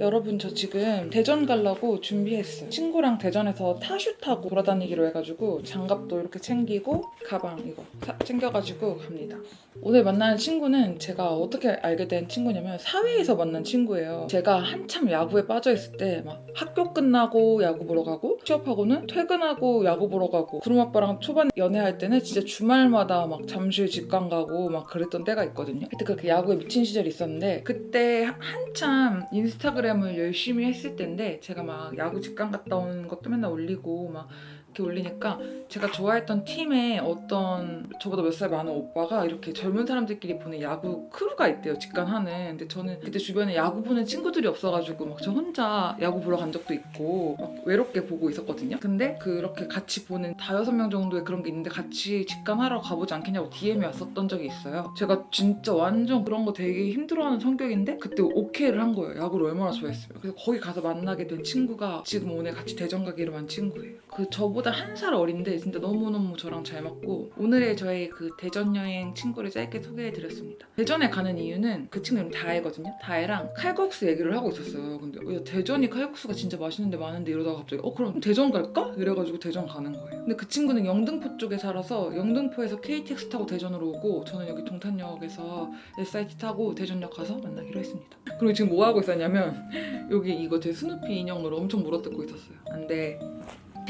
여러분 저 지금 대전 가려고 준비했어요. 친구랑 대전에서 타슈 타고 돌아다니기로 해가지고 장갑도 이렇게 챙기고 가방 이거 사- 챙겨가지고 갑니다. 오늘 만나는 친구는 제가 어떻게 알게 된 친구냐면 사회에서 만난 친구예요. 제가 한참 야구에 빠져 있을 때 막 학교 끝나고 야구 보러 가고 취업하고는 퇴근하고 야구 보러 가고 구름 아빠랑 초반 연애할 때는 진짜 주말마다 막 잠실 직관 가고 막 그랬던 때가 있거든요. 그때 그렇게 야구에 미친 시절이 있었는데 그때 하- 한참 인스타그램 을 열심히 했을 때인데 제가 막 야구 직관 갔다 온 것도 맨날 올리고 막 이렇게 올리니까 제가 좋아했던 팀에 어떤 저보다 몇 살 많은 오빠가 이렇게 젊은 사람들끼리 보는 야구 크루가 있대요 직관하는. 근데 저는 그때 주변에 야구 보는 친구들이 없어가지고 막 저 혼자 야구 보러 간 적도 있고 막 외롭게 보고 있었거든요. 근데 그렇게 같이 보는 다여섯 명 정도의 그런 게 있는데 같이 직관하러 가보지 않겠냐고 DM이 왔었던 적이 있어요. 제가 진짜 완전 그런 거 되게 힘들어하는 성격인데 그때 오케이를 한 거예요. 야구를 얼마나 좋아했어요 그래서 거기 가서 만나게 된 친구가 지금 오늘 같이 대전 가기로 한 친구예요. 그 저보다 한 살 어린데 진짜 너무너무 저랑 잘 맞고 오늘의 저의 그 대전 여행 친구를 짧게 소개해드렸습니다. 대전에 가는 이유는 그 친구 이름 다혜거든요. 다혜랑 칼국수 얘기를 하고 있었어요. 근데 어, 야, 대전이 칼국수가 진짜 맛있는데 많은데 이러다가 갑자기 어 그럼 대전 갈까? 이래가지고 대전 가는 거예요. 근데 그 친구는 영등포 쪽에 살아서 영등포에서 KTX 타고 대전으로 오고 저는 여기 동탄역에서 SIT 타고 대전역 가서 만나기로 했습니다. 그리고 지금 뭐 하고 있었냐면 여기 이거 제 스누피 인형으로 엄청 물어뜯고 있었어요. 안 돼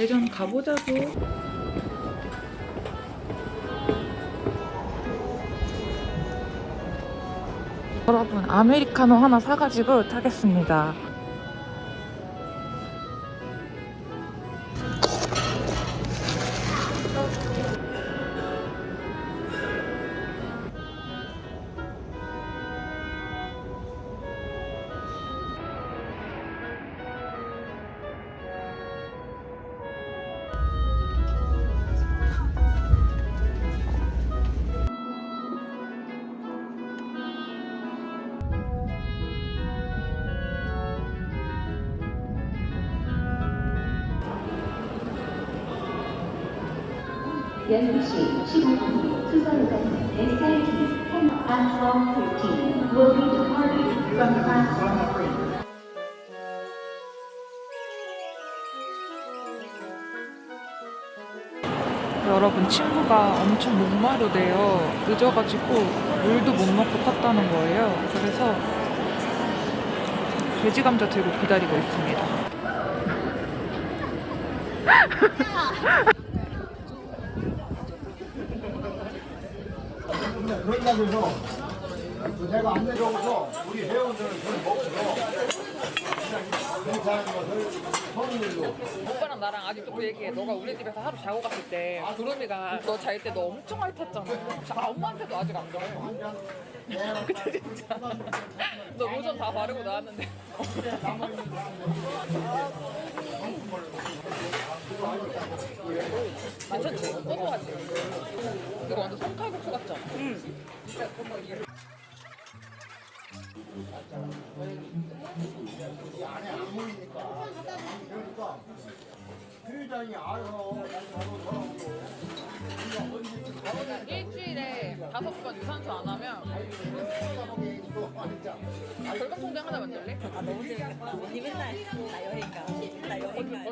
대전 가보자고. 여러분 아메리카노 하나 사가지고 타겠습니다. 연구시 15분 수서역은 SIT platform 13 will be departing from platform 3. 여러분 친구가 엄청 목마르대요. 늦어가지고 물도 못 먹고 탔다는 거예요. 그래서 돼지 감자 들고 기다리고 있습니다. 그런다고 해서 내가 안 내려오서 우리 회원들은 그걸 그 것을 오빠랑 나랑 아직도 그 얘기해. 너가 우리 집에서 하루 자고 갔을 때 구름이가 너 잘 때 너 엄청 많이 탔잖아. 아, 엄마한테도 아직 안 그래. 그때 진짜. 너 로션 다 바르고 나왔는데. 괜찮지? 고소하지? 이거 완전 손칼국수 같잖아. 안에 안 보이니까 그러니까 회장이 일주일에 다섯 번 유산소 안 하면 결강통장 하나 만들래? 아 너무 재밌겠다. 언니 맨날 나 여행 가. 나 여행 가.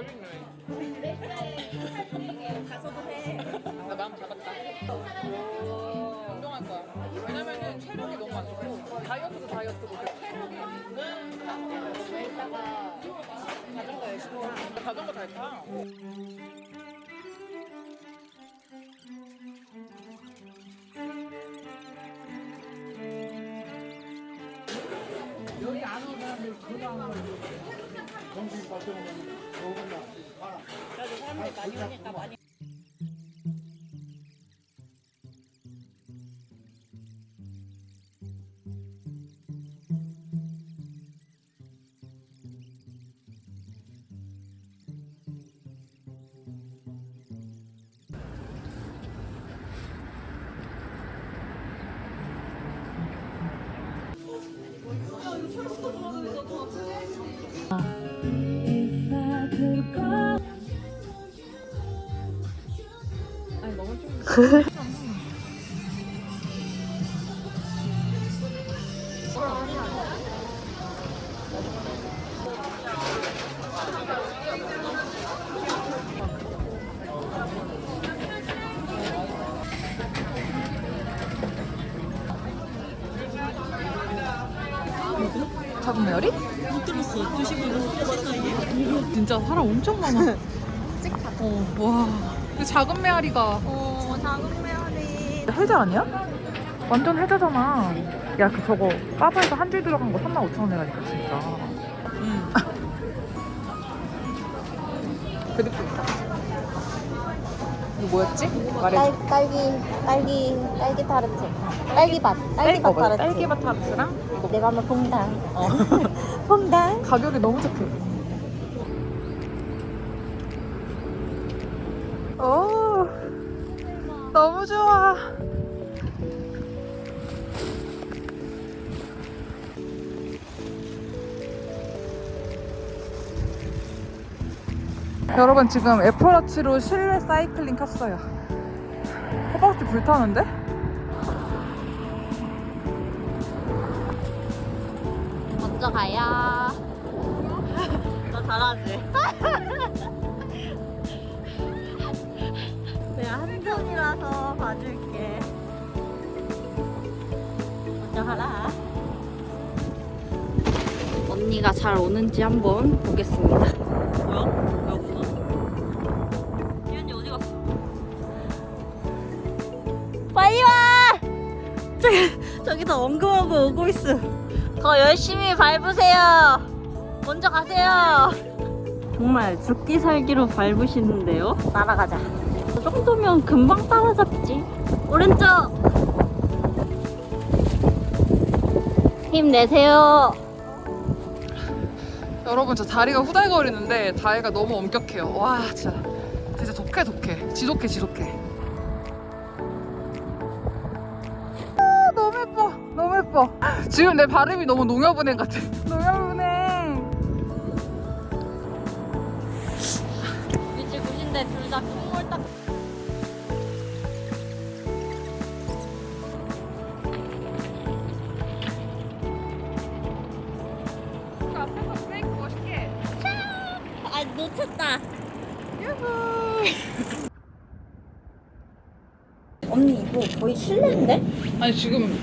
이따가 자전거 열심히 타. 자전거 잘 타. 그래도 사람들이 많이 오니까 많이. 작은 메아리? 못 들었어. 2시 반에 3시 사이에? 진짜 사람 엄청 많아. 어, 와. 그 작은 메아리가 어, 작은 메아리. 해자 아니야? 완전 해자잖아. 야, 그 저거 까바에서 한 줄 들어간 거 3만 5천 원이라니까 진짜. 응. 그립도 있다. 이거 뭐였지? 말해줘. 딸, 딸기 딸기 딸기 타르트 딸기밭 딸기밭 어. 타르트 딸기맛 타르트랑 이거 내가 한번 퐁당 어. 퐁당 가격이 너무 착해. 오, 너무 좋아. 여러분 지금 애플워치로 실내 사이클링 켰어요. 허벅지 불타는데? 잘 오는지 한번 보겠습니다 뭐야? 왜 없어? 이 언니 어디 갔어? 빨리 와 저기, 저기서 엉금엉금 오고 있어. 더 열심히 밟으세요 먼저 가세요 정말 죽기 살기로 밟으시는데요? 날아가자 이 정도면 금방 따라잡지. 오른쪽! 힘내세요 여러분 저 다리가 후달거리는데 다리가 너무 엄격해요. 와 진짜 진짜 독해 독해 지독해 지독해. 아, 너무 예뻐 너무 예뻐. 지금 내 발음이 너무 농협은행 같아. 아 놓쳤다. 언니 이거 거의 실내인데? 아니 지금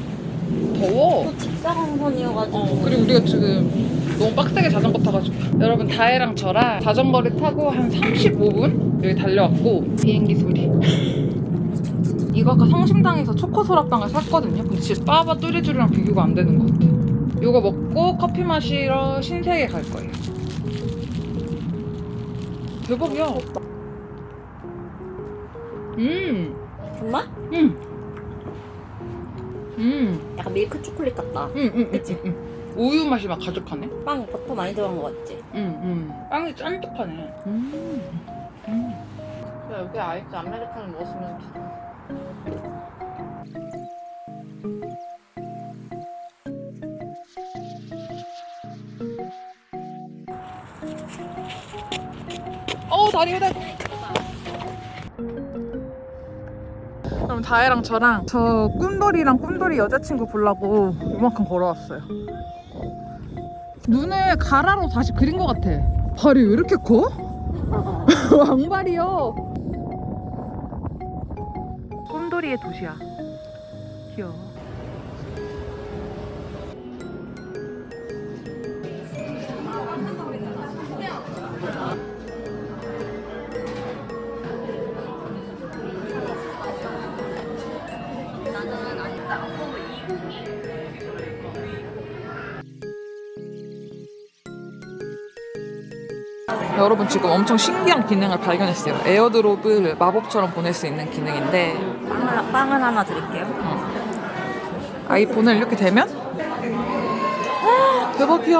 더워. 또 직사광선이어가지고. 어, 그리고 우리가 지금 너무 빡세게 자전거 타가지고. 여러분 다혜랑 저랑 자전거를 타고 한 35분 여기 달려왔고 비행기 소리. 이거 아까 성심당에서 초코 소라빵을 샀거든요. 근데 진짜 빠바 뚜리쥬리랑 비교가 안 되는 것 같아. 이거 먹고 커피 마시러 신세계 갈 거예요 대박이야 음, 정말? 음, 음, 약간 밀크 초콜릿 같다. 음, 음, 그치? 음, 음. 우유 맛이 막 가득하네 빵 버터 많이 들어간 거 같지? 응, 응. 빵이 짠득하네. 음. 음. 야, 여기 아이스 아메리카노 먹었으면 좋겠다. 어, 다리 후달. 그럼 다혜랑 저랑 저 꿈돌이랑 꿈돌이 여자친구 보려고 이만큼 걸어왔어요. 눈을 가라로 다시 그린 것 같아. 발이 왜 이렇게 커? 왕발이요. 꿈돌이의 도시야. 귀여워. 여러분 지금 엄청 신기한 기능을 발견했어요. 에어드롭을 마법처럼 보낼 수 있는 기능인데 빵을, 빵을 하나 드릴게요. 아이폰을 이렇게 대면 아, 대박이야.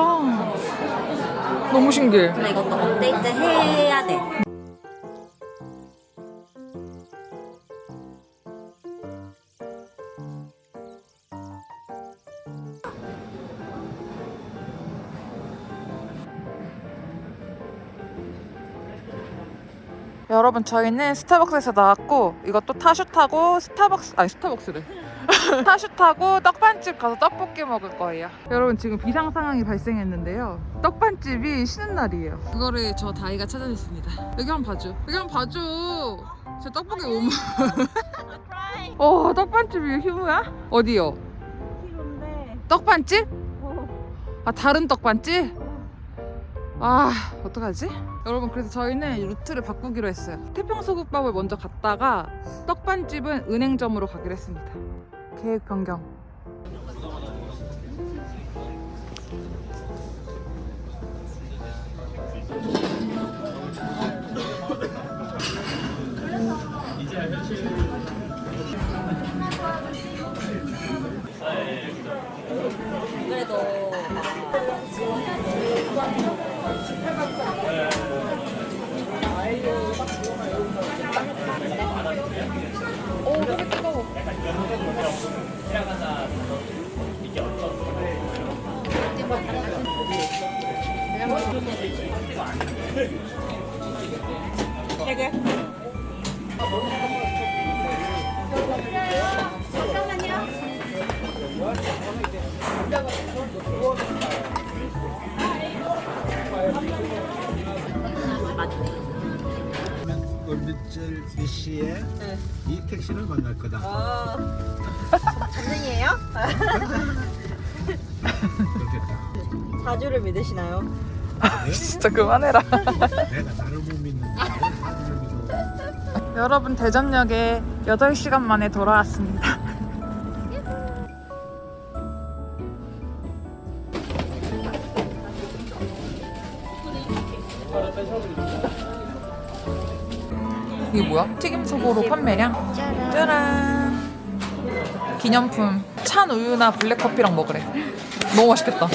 너무 신기해. 근데 이것도 업데이트 해야 돼. 여러분 저희는 스타벅스에서 나왔고 이것도 타슈 타고 스타벅스 아니 스타벅스를 타슈 타고 떡반집 가서 떡볶이 먹을 거예요. 여러분 지금 비상 상황이 발생했는데요. 떡반집이 쉬는 날이에요. 그거를 저 다이가 찾아냈습니다. 여기 한번 봐줘. 여기 한번 봐줘. 제 떡볶이 못 먹어. 어 떡반집이 휴무야? 어디요? 떡반집? 아 다른 떡반집? 아 어떡하지? 여러분 그래서 저희는 루트를 바꾸기로 했어요. 태평소국밥을 먼저 갔다가 떡반집은 은행점으로 가기로 했습니다. 계획 변경. 그래도 오 되게 뜨거워 며칠 몇 시에 네. 이 택시를 만날 거다. 아 전능이에요? 그렇겠다. 사주를 믿으시나요? 진짜 그만해라 내가 나를 못 믿는데 나를 사람을 믿어. 여러분 대전역에 8시간 만에 돌아왔습니다 이게 뭐야? 튀김 소보로 판매량? 짜란 기념품 찬 우유나 블랙커피랑 먹으래 너무 맛있겠다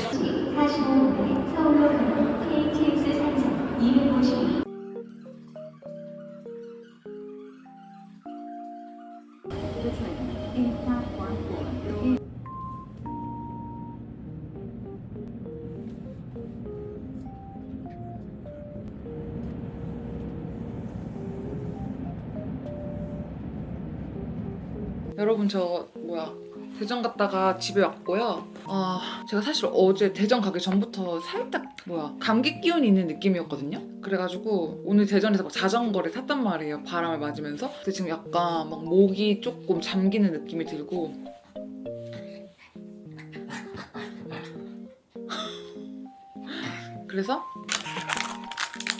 저 뭐야 대전 갔다가 집에 왔고요. 아 제가 사실 어제 대전 가기 전부터 살짝 뭐야 감기 기운이 있는 느낌이었거든요. 그래가지고 오늘 대전에서 막 자전거를 탔단 말이에요. 바람을 맞으면서. 근데 지금 약간 막 목이 조금 잠기는 느낌이 들고. 그래서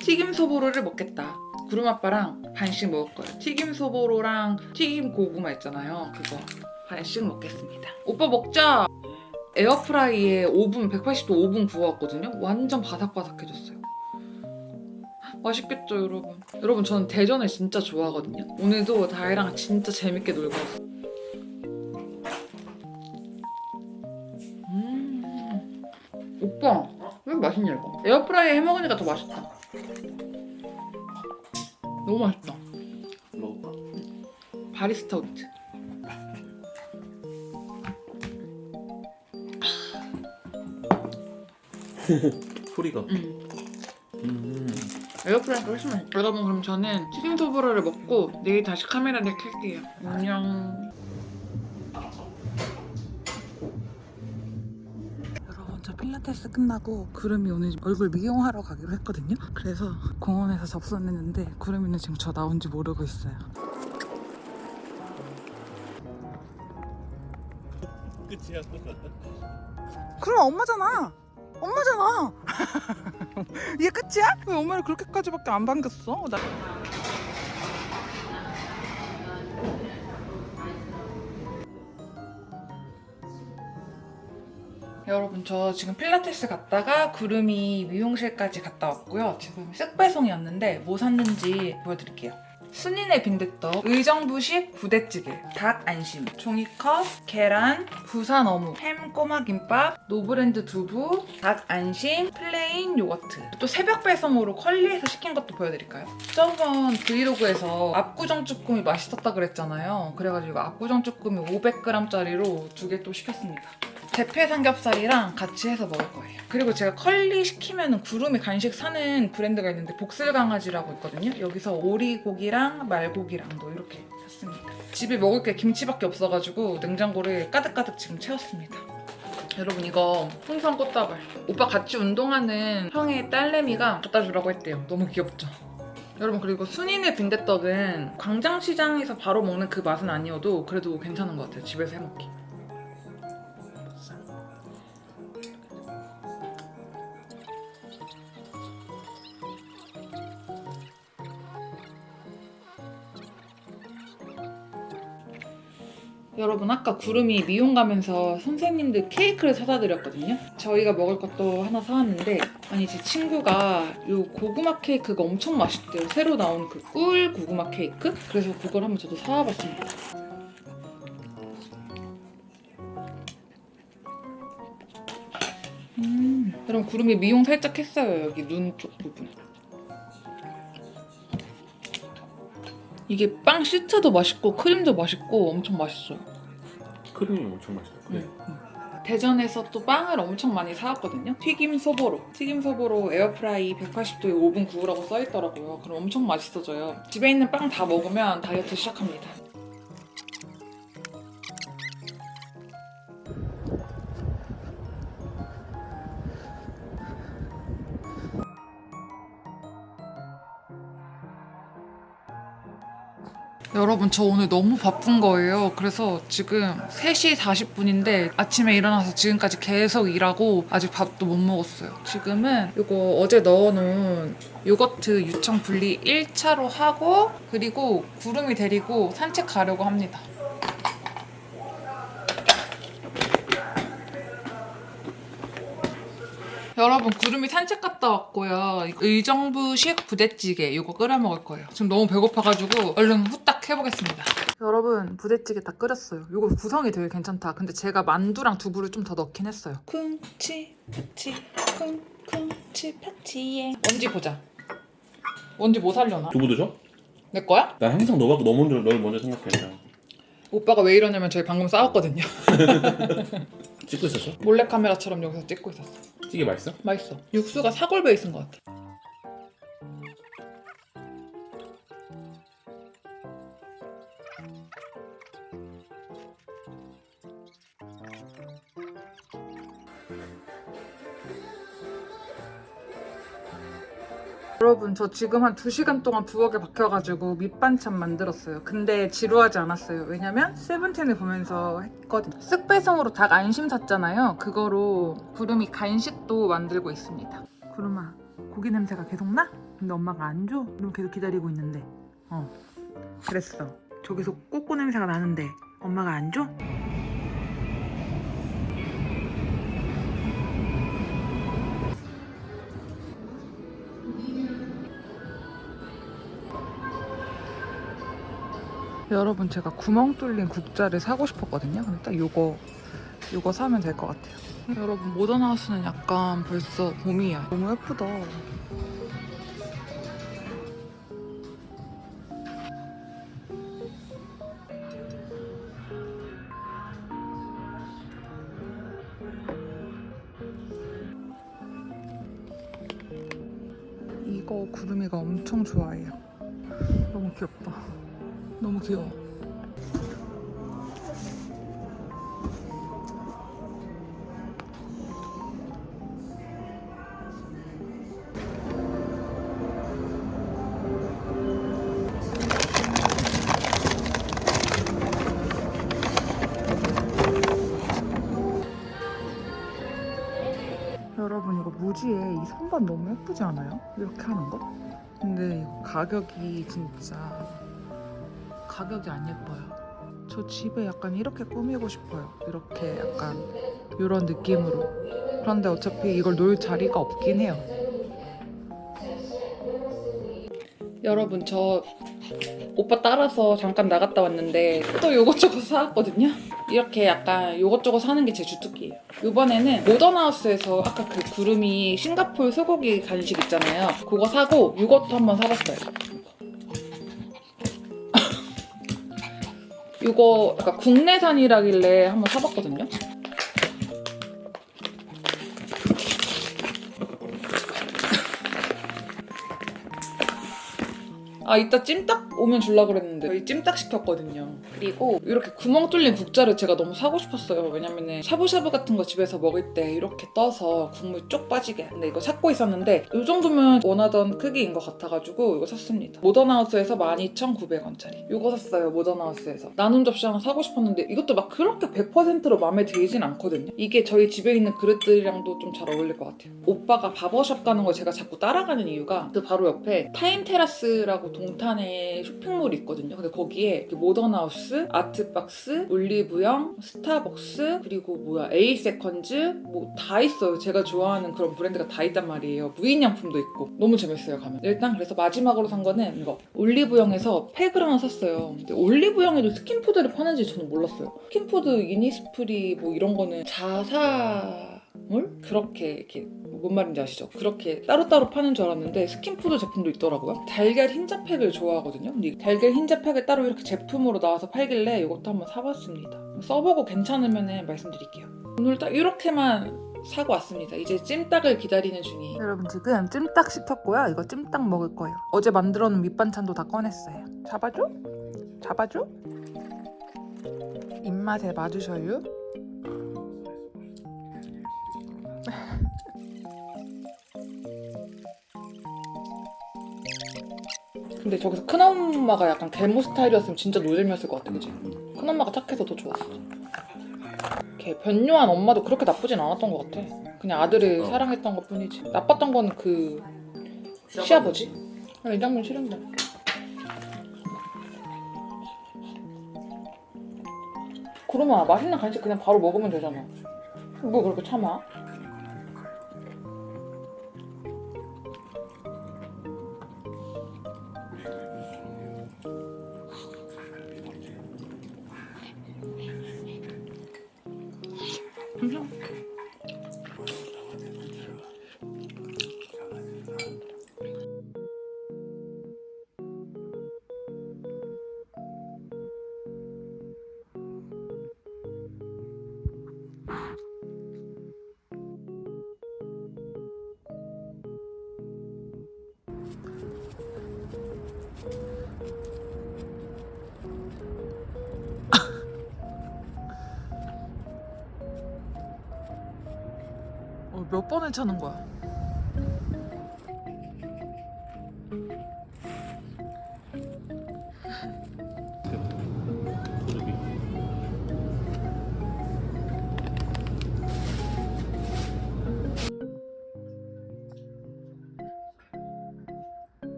튀김 소보로를 먹겠다. 구름아빠랑 반씩 먹을 거예요. 튀김 소보로랑 튀김 고구마 있잖아요. 그거 반씩 먹겠습니다. 오빠 먹자. 에어프라이에 오븐 180도 5분 구워왔거든요. 완전 바삭바삭해졌어요. 맛있겠죠, 여러분. 여러분 저는 대전을 진짜 좋아하거든요. 오늘도 다혜랑 진짜 재밌게 놀고 왔어요. 음, 오빠 왜 맛있냐 이거? 에어프라이에 해 먹으니까 더 맛있다. 너무 맛있다. 바리스타 우트. 소리가 음. 음. 에어프라이가 훨씬 맛있다. 여러분 그럼 저는 튀김 소보로를 먹고 내일 다시 카메라를 켤게요. 안녕. 여러분 저 필라테스 끝나고 구름이 오늘 얼굴 미용하러 가기로 했거든요. 그래서 공원에서 접선했는데 구름이는 지금 저 나온지 모르고 있어요. 끝이야. 그럼 엄마잖아. 엄마잖아. 이게 끝이야? 왜 엄마를 그렇게까지밖에 안 반겼어? 나... 여러분 저 지금 필라테스 갔다가 구름이 미용실까지 갔다 왔고요. 지금 쓱배송이었는데 뭐 샀는지 보여드릴게요. 순인의 빈대떡, 의정부식 부대찌개, 닭 안심, 종이컵, 계란, 부산 어묵, 햄 꼬마 김밥, 노브랜드 두부, 닭 안심, 플레인 요거트. 또 새벽 배송으로 컬리에서 시킨 것도 보여드릴까요? 저번 브이로그에서 압구정 쭈꾸미 맛있었다 그랬잖아요. 그래가지고 압구정 쭈꾸미 500g짜리로 두 개 또 시켰습니다. 대패 삼겹살이랑 같이 해서 먹을 거예요. 그리고 제가 컬리 시키면 구름이 간식 사는 브랜드가 있는데 복슬 강아지라고 있거든요. 여기서 오리고기랑 말고기랑도 이렇게 샀습니다. 집에 먹을 게 김치밖에 없어가지고 냉장고를 가득가득 지금 채웠습니다. 여러분 이거 풍선 꽃다발 오빠 같이 운동하는 형의 딸내미가 갖다 주라고 했대요. 너무 귀엽죠? 여러분 그리고 순인의 빈대떡은 광장시장에서 바로 먹는 그 맛은 아니어도 그래도 괜찮은 것 같아요. 집에서 해먹기. 여러분 아까 구름이 미용 가면서 선생님들 케이크를 사다 드렸거든요. 저희가 먹을 것도 하나 사왔는데 아니 제 친구가 요 고구마 케이크가 엄청 맛있대요. 새로 나온 그 꿀 고구마 케이크. 그래서 그걸 한번 저도 사와봤습니다. 음, 여러분 구름이 미용 살짝 했어요. 여기 눈 쪽 부분. 이게 빵 시트도 맛있고 크림도 맛있고 엄청 맛있어요. 크림이 엄청 맛있다. 그래. 대전에서 또 빵을 엄청 많이 사왔거든요. 튀김 소보로. 튀김 소보로 에어프라이 180도에 5분 구우라고 써있더라고요. 그럼 엄청 맛있어져요. 집에 있는 빵 다 먹으면 다이어트 시작합니다. 여러분 저 오늘 너무 바쁜 거예요. 그래서 지금 3시 40분인데 아침에 일어나서 지금까지 계속 일하고 아직 밥도 못 먹었어요. 지금은 이거 어제 넣어놓은 요거트 유청 분리 1차로 하고 그리고 구름이 데리고 산책 가려고 합니다. 여러분 구름이 산책 갔다 왔고요. 의정부식 부대찌개 이거 끓여 먹을 거예요. 지금 너무 배고파가지고 얼른 후딱 해보겠습니다. 여러분 부대찌개 다 끓였어요. 이거 구성이 되게 괜찮다. 근데 제가 만두랑 두부를 좀 더 넣긴 했어요. 쿵치 파치 쿵쿵치 파치예. 뭔지 보자. 뭔지 뭐 살려나? 두부도 줘? 내 거야? 난 항상 너가 너 먼저 널 먼저 생각해. 오빠가 왜 이러냐면 저희 방금 싸웠거든요. 찍고 있었어? 몰래 카메라처럼 여기서 찍고 있었어. 찌개 맛있어? 맛있어. 육수가 사골 베이스인 것 같아. 여러분 저 지금 한 2시간 동안 부엌에 박혀가지고 밑반찬 만들었어요. 근데 지루하지 않았어요. 왜냐면 세븐틴을 보면서 했거든요. 쓱배송으로 닭 안심 샀잖아요. 그거로 구름이 간식도 만들고 있습니다. 구름아 고기 냄새가 계속 나? 근데 엄마가 안 줘? 그럼 계속 기다리고 있는데 어 그랬어. 저기서 꼬꼬 냄새가 나는데 엄마가 안 줘? 여러분 제가 구멍 뚫린 국자를 사고 싶었거든요. 근데 딱 요거 요거 사면 될 것 같아요. 여러분 모던하우스는 약간 벌써 봄이야. 너무 예쁘다. 이거 구름이가 엄청 좋아해요. 너무 귀엽다. 너무 귀여워. 여러분 이거 무지에 이 선반 너무 예쁘지 않아요? 이렇게 하는 거? 근데 이거 가격이 진짜 가격이 안 예뻐요. 저 집에 약간 이렇게 꾸미고 싶어요. 이렇게 약간 이런 느낌으로. 그런데 어차피 이걸 놓을 자리가 없긴 해요. 여러분 저 오빠 따라서 잠깐 나갔다 왔는데 또 요것저것 사왔거든요. 이렇게 약간 요것저것 사는 게 제 주특기예요. 이번에는 모던하우스에서 아까 그 구름이 싱가포르 소고기 간식 있잖아요. 그거 사고 이것도 한번 사봤어요. 이거 약간 국내산이라길래 한번 사봤거든요. 아 이따 찜닭 오면 주려고 그랬는데 저희 찜닭 시켰거든요. 그리고 이렇게 구멍 뚫린 국자를 제가 너무 사고 싶었어요. 왜냐면은 샤브샤브 같은 거 집에서 먹을 때 이렇게 떠서 국물 쪽 빠지게. 근데 이거 찾고 있었는데 이 정도면 원하던 크기인 것 같아가지고 이거 샀습니다. 모던하우스에서 12,900원짜리. 이거 샀어요 모던하우스에서. 나눔 접시 하나 사고 싶었는데 이것도 막 그렇게 100%로 마음에 들진 않거든요. 이게 저희 집에 있는 그릇들이랑도 좀 잘 어울릴 것 같아요. 오빠가 바버샵 가는 걸 제가 자꾸 따라가는 이유가 그 바로 옆에 타임 테라스라고 동탄에 쇼핑몰이 있거든요. 근데 거기에 모던하우스, 아트박스, 올리브영, 스타벅스 그리고 뭐야 A 세컨즈 뭐 다 있어요. 제가 좋아하는 그런 브랜드가 다 있단 말이에요. 무인양품도 있고 너무 재밌어요 가면. 일단 그래서 마지막으로 산 거는 이거 올리브영에서 팩을 하나 샀어요. 근데 올리브영에도 스킨푸드를 파는지 저는 몰랐어요. 스킨푸드 이니스프리 뭐 이런 거는 자사 물 그렇게 이렇게 뭔 말인지 아시죠? 그렇게 따로따로 파는 줄 알았는데 스킨푸드 제품도 있더라고요. 달걀 흰자팩을 좋아하거든요. 근데 이 달걀 흰자팩을 따로 이렇게 제품으로 나와서 팔길래 이것도 한번 사봤습니다. 써보고 괜찮으면 말씀드릴게요. 오늘 딱 이렇게만 사고 왔습니다. 이제 찜닭을 기다리는 중이에요. 여러분 지금 찜닭 시켰고요. 이거 찜닭 먹을 거예요. 어제 만들어 놓은 밑반찬도 다 꺼냈어요. 잡아줘? 잡아줘? 입맛에 맞으셔요? 근데 저기서 큰엄마가 약간 계모 스타일이었으면 진짜 노잼이었을 것 같아, 그지? 큰엄마가 착해서 더 좋았어. 걔 변요한 엄마도 그렇게 나쁘진 않았던 것 같아. 그냥 아들을 어. 사랑했던 것 뿐이지. 나빴던 거는 그 시아버지? 아, 이 장면 싫은데. 그러면 맛있는 간식 그냥 바로 먹으면 되잖아. 뭐 그렇게 참아? 몇 번을 차는 거야?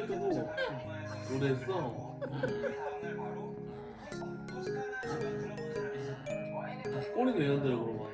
끄고 노래했어. 꼬리는 왜 흔들어 그러고